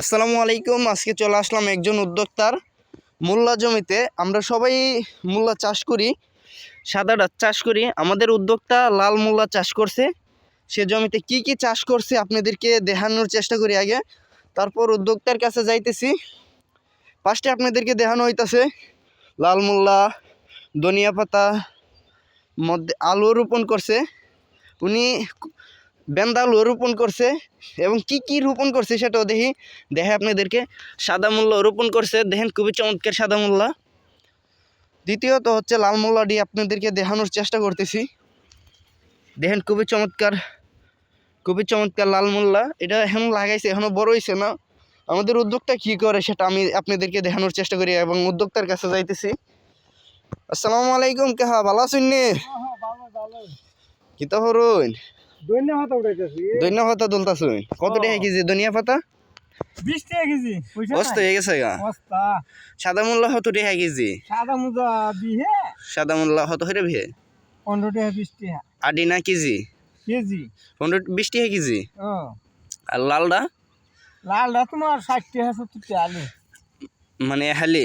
আসসালামু আলাইকুম। আজকে চলে আসলাম একজন উদ্যোক্তার মূল্লা জমিতে। আমরা সবাই মূল্লা চাষ করি, সাদা ডাক চাষ করি। আমাদের উদ্যোক্তা লাল মূল্লা চাষ করছে। সে জমিতে কি কি চাষ করছে আপনাদেরকে দেখানোর চেষ্টা করি আগে। তারপর উদ্যোক্তার কাছে যাইতেছি। ফার্স্টে আপনাদেরকে দেখানো হইতাছে। লাল মূল্লা, ধনিয়া পাতা, মধ্যে আলু রোপণ করছে। উনি বেন্দা আলু রোপণ করছে এবং কি কি রোপণ করছে সেটাও দেখি। দেখে আপনাদেরকে সাদা মূল্য রোপণ করছে। দেখেন খুবই চমৎকার সাদা মূল্যা দ্বিতীয়ত হচ্ছে লাল মূল্যাটি আপনাদেরকে দেখানোর চেষ্টা করতেছি। দেখেন খুবই চমৎকার খুবই চমৎকার লাল মূল্যা এটা এখন লাগাইছে এখনও বড় হয়েছে না। আমাদের উদ্যোক্তা কি করে সেটা আমি আপনাদেরকে দেখানোর চেষ্টা করি এবং উদ্যোক্তার কাছে যাইতেছি। আসসালামু আলাইকুম কেহা ভালো আছেন নি? কিতা হরুন উঠাইতেছি ধনিয়া পাতা কত টাকা কেজি? ধনিয়া পাতা? বিশ টাকা কেজি। অস্ত হয়ে গেছে গা। সাদা মূল্য কত টাকা কেজি? সাদা মুজা বিহে। সাদা মূল্য কত হয়ে ভে পনেরো টাকা বিশ টাকা। আডি না কেজি? কেজি। পনেরো বিশ টাকা কেজি? আর লালডা? লালটা তোমার ষাট টাকা সত্তর টাকা আলু। মানে হালি?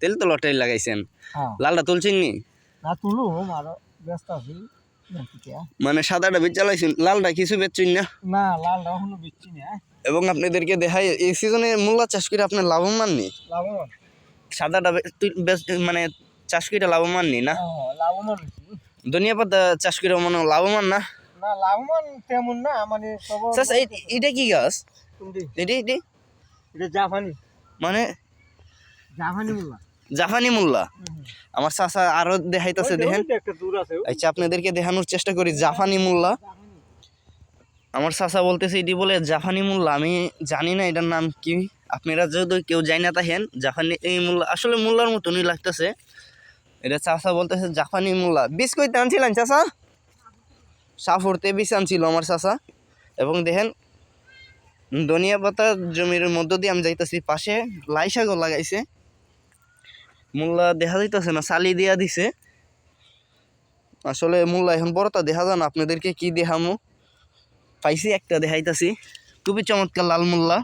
তেল তো লটারি লাগাইছেন। লালডা তুলছেন নি? না তুলো মারো ব্যস্ত আছি। মানে সাদাটা বেচ চালাইছেন লালটা কিছু বেচছেন না? না লালটা এখনও বেচছি না এবং আপনাদেরকে দেখাই এই সিজনে মূল্য চাষ করে আপনি লাভবান নি লাভবান? সাদাটা মানে চাষ করে লাভবান নি? না লাভবান ধনিয়া পাতা চাষ করে মানে লাভবান না? না লাভবান তেমন না মানে সব চাষ এটা কি গাছ? এটি এটি এটা জাপানি। মানে? জাপানি বললা জাপানি মূল্যা আমার চাষা আরও দেখাইতেছে দেখেন। আচ্ছা আপনাদেরকে দেখানোর চেষ্টা করি জাফানি মূল্যা আমার চাচা বলতেছে এটি বলে জাফানি মূল্যা আমি জানি না এটার নাম কি। আপনারা যদি কেউ যাই না থাকেন জাফানি এই মোল্লা আসলে মূল্যার মতনই লাগতেছে। এটা চাচা বলতেছে জাফানি মূল্যা বীজ কইতে আনছিলেন চাচা? সাফরতে বিষ আনছিল আমার চাচা। এবং দেখেন ধনিয়া পাতা জমির মধ্য দিয়ে আমি যাইতেছি পাশে লাই শাকও লাগাইছে। মূল্যা দেখা যাইতেছে না, চালি দিয়া দিছে। আসলে মূল্লা এখন বড়টা দেখা যায় না, আপনাদেরকে কি দেখামো? পাইছি একটা, দেখাইতাছি। খুবই চমৎকার লাল মূল্যা